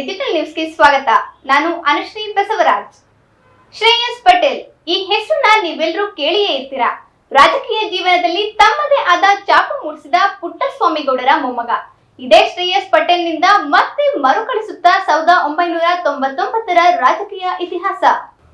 Digital ನ್ಯೂಸ್ಗೆ ಸ್ವಾಗತ. ನಾನು ಅನುಶ್ರೀ ಬಸವರಾಜ್. ಶ್ರೇಯಸ್ ಪಟೇಲ್, ಈ ಹೆಸರನ್ನ ನೀವೆಲ್ಲರೂ ಕೇಳಿಯೇ ಇರ್ತೀರಾ? ರಾಜಕೀಯ ಜೀವನದಲ್ಲಿ ತಮ್ಮದೇ ಆದ ಚಾಪು ಮೂಡಿಸಿದ ಪುಟ್ಟಸ್ವಾಮಿಗೌಡರ ಮೊಮ್ಮಗ. ಇದೇ ಶ್ರೇಯಸ್ ಪಟೇಲ್ನಿಂದ ಮತ್ತೆ ಮರುಕಳಿಸುತ್ತಾ ಸಾವಿರದ ಒಂಬೈನೂರ ತೊಂಬತ್ತೊಂಬತ್ತರ ರಾಜಕೀಯ ಇತಿಹಾಸ.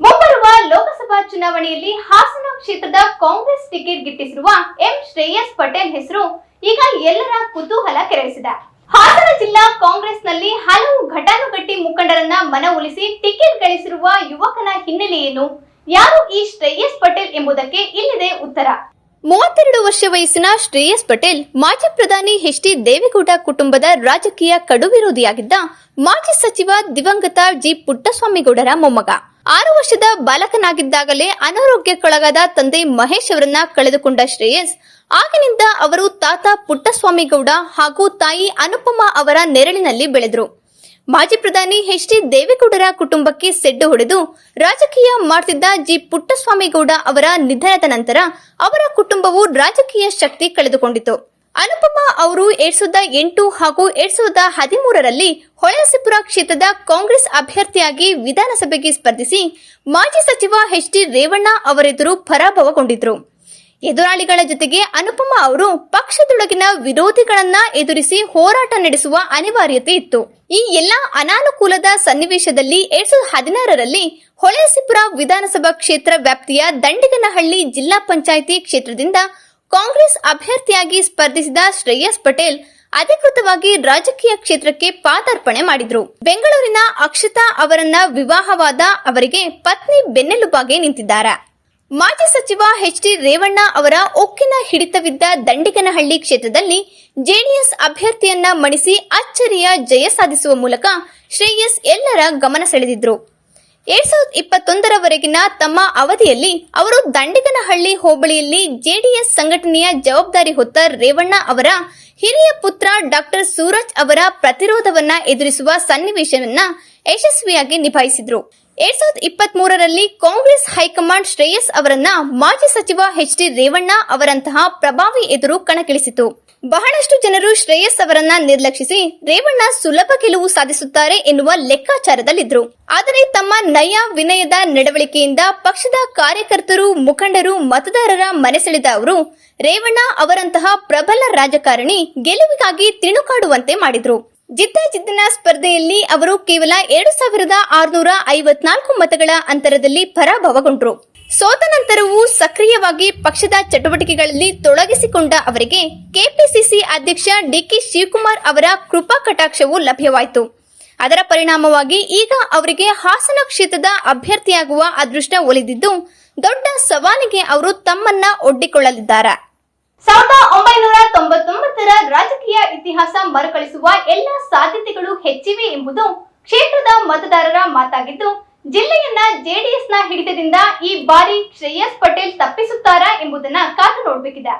ಮುಂಬರುವ ಲೋಕಸಭಾ ಚುನಾವಣೆಯಲ್ಲಿ ಹಾಸನ ಕ್ಷೇತ್ರದ ಕಾಂಗ್ರೆಸ್ ಟಿಕೆಟ್ ಗಿಟ್ಟಿಸಿರುವ ಎಂ. ಶ್ರೇಯಸ್ ಪಟೇಲ್ ಹೆಸರು ಈಗ ಎಲ್ಲರ ಕುತೂಹಲ ಕೆರಳಿಸಿದೆ. ಹಾಸನ ಜಿಲ್ಲಾ ಕಾಂಗ್ರೆಸ್ನಲ್ಲಿ ಹಲವು ಘಟಾನುಘಟಿ ಮುಖಂಡರನ್ನ ಮನವೊಲಿಸಿ ಟಿಕೆಟ್ ಗಳಿಸಿರುವ ಯುವಕನ ಹಿನ್ನೆಲೆ ಏನು ಯಾರು ಈ ಶ್ರೇಯಸ್ ಪಟೇಲ್ ಎಂಬುದಕ್ಕೆ ಇಲ್ಲಿದೆ ಉತ್ತರ. ಮೂವತ್ತೆರಡು ವರ್ಷ ವಯಸ್ಸಿನ ಶ್ರೇಯಸ್ ಪಟೇಲ್, ಮಾಜಿ ಪ್ರಧಾನಿ ಎಚ್ ಡಿ ದೇವೇಗೌಡ ಕುಟುಂಬದ ರಾಜಕೀಯ ಕಡುವಿರೋಧಿಯಾಗಿದ್ದ ಮಾಜಿ ಸಚಿವ ದಿವಂಗತ ಜಿ ಪುಟ್ಟಸ್ವಾಮಿಗೌಡರ ಮೊಮ್ಮಗ. ಆರು ವರ್ಷದ ಬಾಲಕನಾಗಿದ್ದಾಗಲೇ ಅನಾರೋಗ್ಯಕ್ಕೊಳಗಾದ ತಂದೆ ಮಹೇಶ್ ಅವರನ್ನ ಕಳೆದುಕೊಂಡ ಶ್ರೇಯಸ್, ಆಗಿನಿಂದ ಅವರು ತಾತ ಪುಟ್ಟಸ್ವಾಮಿಗೌಡ ಹಾಗೂ ತಾಯಿ ಅನುಪಮ ಅವರ ನೆರಳಿನಲ್ಲಿ ಬೆಳೆದರು. ಮಾಜಿ ಪ್ರಧಾನಿ ಎಚ್ ಡಿ ದೇವೇಗೌಡರ ಕುಟುಂಬಕ್ಕೆ ಸೆಡ್ಡು ಹೊಡೆದು ರಾಜಕೀಯ ಮಾಡ್ತಿದ್ದ ಜಿ ಪುಟ್ಟಸ್ವಾಮಿಗೌಡ ಅವರ ನಿಧನದ ನಂತರ ಅವರ ಕುಟುಂಬವು ರಾಜಕೀಯ ಶಕ್ತಿ ಕಳೆದುಕೊಂಡಿತು. ಅನುಪಮ ಅವರು ಎರಡ್ ಸಾವಿರದ ಎಂಟು ಹಾಗೂ ಎರಡ್ ಸಾವಿರದ ಹದಿಮೂರರಲ್ಲಿ ಹೊಳೆಸಿಪುರ ಕ್ಷೇತ್ರದ ಕಾಂಗ್ರೆಸ್ ಅಭ್ಯರ್ಥಿಯಾಗಿ ವಿಧಾನಸಭೆಗೆ ಸ್ಪರ್ಧಿಸಿ ಮಾಜಿ ಸಚಿವ ಎಚ್ ಡಿ ರೇವಣ್ಣ ಅವರೆದುರು ಪರಾಭವಗೊಂಡಿದ್ರು. ಎದುರಾಳಿಗಳ ಜೊತೆಗೆ ಅನುಪಮ ಅವರು ಪಕ್ಷದೊಳಗಿನ ವಿರೋಧಿಗಳನ್ನ ಎದುರಿಸಿ ಹೋರಾಟ ನಡೆಸುವ ಅನಿವಾರ್ಯತೆ ಇತ್ತು. ಈ ಎಲ್ಲಾ ಅನಾನುಕೂಲದ ಸನ್ನಿವೇಶದಲ್ಲಿ ಎರಡ್ ಸಾವಿರದ ಹದಿನಾರರಲ್ಲಿ ಹೊಳೆಸಿಪುರ ವಿಧಾನಸಭಾ ಕ್ಷೇತ್ರ ವ್ಯಾಪ್ತಿಯ ದಂಡಿಗನಹಳ್ಳಿ ಜಿಲ್ಲಾ ಪಂಚಾಯಿತಿ ಕ್ಷೇತ್ರದಿಂದ ಕಾಂಗ್ರೆಸ್ ಅಭ್ಯರ್ಥಿಯಾಗಿ ಸ್ಪರ್ಧಿಸಿದ ಶ್ರೇಯಸ್ ಪಟೇಲ್ ಅಧಿಕೃತವಾಗಿ ರಾಜಕೀಯ ಕ್ಷೇತ್ರಕ್ಕೆ ಪಾದಾರ್ಪಣೆ ಮಾಡಿದ್ರು. ಬೆಂಗಳೂರಿನ ಅಕ್ಷತಾ ಅವರನ್ನ ವಿವಾಹವಾದ ಅವರಿಗೆ ಪತ್ನಿ ಬೆನ್ನೆಲುಬಾಗಿ ನಿಂತಿದ್ದಾರೆ. ಮಾಜಿ ಸಚಿವ ಎಚ್ ಡಿ ರೇವಣ್ಣ ಅವರ ಒಕ್ಕಿನ ಹಿಡಿತವಿದ್ದ ದಂಡಿಗನಹಳ್ಳಿ ಕ್ಷೇತ್ರದಲ್ಲಿ ಜೆಡಿಎಸ್ ಅಭ್ಯರ್ಥಿಯನ್ನ ಮಣಿಸಿ ಅಚ್ಚರಿಯ ಜಯ ಸಾಧಿಸುವ ಮೂಲಕ ಶ್ರೇಯಸ್ ಎಲ್ಲರ ಗಮನ ಸೆಳೆದಿದ್ರು. ಎರಡ್ ಸಾವಿರದ ಇಪ್ಪತ್ತೊಂದರವರೆಗಿನ ತಮ್ಮ ಅವಧಿಯಲ್ಲಿ ಅವರು ದಂಡಿಗನಹಳ್ಳಿ ಹೋಬಳಿಯಲ್ಲಿ ಜೆಡಿಎಸ್ ಸಂಘಟನೆಯ ಜವಾಬ್ದಾರಿ ಹೊತ್ತ ರೇವಣ್ಣ ಅವರ ಹಿರಿಯ ಪುತ್ರ ಡಾಕ್ಟರ್ ಸೂರಜ್ ಅವರ ಪ್ರತಿರೋಧವನ್ನ ಎದುರಿಸುವ ಸನ್ನಿವೇಶವನ್ನ ಯಶಸ್ವಿಯಾಗಿ ನಿಭಾಯಿಸಿದ್ರು. ಎರಡ್ ಸಾವಿರದ ಇಪ್ಪತ್ತ್ ಮೂರರಲ್ಲಿ ಕಾಂಗ್ರೆಸ್ ಹೈಕಮಾಂಡ್ ಶ್ರೇಯಸ್ ಅವರನ್ನ ಮಾಜಿ ಸಚಿವ ಎಚ್ ಡಿ ರೇವಣ್ಣ ಅವರಂತಹ ಪ್ರಭಾವಿ ಎದುರು ಕಣಕ್ಕಿಳಿಸಿತು. ಬಹಳಷ್ಟು ಜನರು ಶ್ರೇಯಸ್ ಅವರನ್ನ ನಿರ್ಲಕ್ಷಿಸಿ ರೇವಣ್ಣ ಸುಲಭ ಗೆಲುವು ಸಾಧಿಸುತ್ತಾರೆ ಎನ್ನುವ ಲೆಕ್ಕಾಚಾರದಲ್ಲಿದ್ರು. ಆದರೆ ತಮ್ಮ ನಯ ವಿನಯದ ನಡವಳಿಕೆಯಿಂದ ಪಕ್ಷದ ಕಾರ್ಯಕರ್ತರು, ಮುಖಂಡರು, ಮತದಾರರ ಮನಸೆಳೆದ ಅವರು, ರೇವಣ್ಣ ಅವರಂತಹ ಪ್ರಬಲ ರಾಜಕಾರಣಿ ಗೆಲುವಿಗಾಗಿ ತಿಣುಕಾಡುವಂತೆ ಮಾಡಿದ್ರು. ಜಿದ್ದಾಜಿದ್ದಿನ ಸ್ಪರ್ಧೆಯಲ್ಲಿ ಅವರು ಕೇವಲ ಎರಡು ಸಾವಿರದ ಆರುನೂರ ಐವತ್ನಾಲ್ಕು ಮತಗಳ ಅಂತರದಲ್ಲಿ ಪರಾಭವಗೊಂಡರು. ಸೋತ ನಂತರವೂ ಸಕ್ರಿಯವಾಗಿ ಪಕ್ಷದ ಚಟುವಟಿಕೆಗಳಲ್ಲಿ ತೊಡಗಿಸಿಕೊಂಡ ಅವರಿಗೆ ಕೆಪಿಸಿಸಿ ಅಧ್ಯಕ್ಷ ಡಿಕೆ ಶಿವಕುಮಾರ್ ಅವರ ಕೃಪಾ ಕಟಾಕ್ಷವು ಲಭ್ಯವಾಯಿತು. ಅದರ ಪರಿಣಾಮವಾಗಿ ಈಗ ಅವರಿಗೆ ಹಾಸನ ಕ್ಷೇತ್ರದ ಅಭ್ಯರ್ಥಿಯಾಗುವ ಅದೃಷ್ಟ ಒಲಿದಿದ್ದು, ದೊಡ್ಡ ಸವಾಲಿಗೆ ಅವರು ತಮ್ಮನ್ನ ಒಡ್ಡಿಕೊಳ್ಳಲಿದ್ದಾರೆ. ಸಾವಿರದ ಒಂಬೈನೂರ ತೊಂಬತ್ತೊಂಬತ್ತರ ರಾಜಕೀಯ ಇತಿಹಾಸ ಮರುಕಳಿಸುವ ಎಲ್ಲ ಸಾಧ್ಯತೆಗಳು ಹೆಚ್ಚಿವೆ ಎಂಬುದು ಕ್ಷೇತ್ರದ ಮತದಾರರ ಮಾತಾಗಿದ್ದು, ಜಿಲ್ಲೆಯನ್ನ ಜೆಡಿಎಸ್ನ ಹಿಡಿತದಿಂದ ಈ ಬಾರಿ ಶ್ರೇಯಸ್ ಪಟೇಲ್ ತಪ್ಪಿಸುತ್ತಾರಾ ಎಂಬುದನ್ನ ಕಾದು ನೋಡಬೇಕಿದೆ.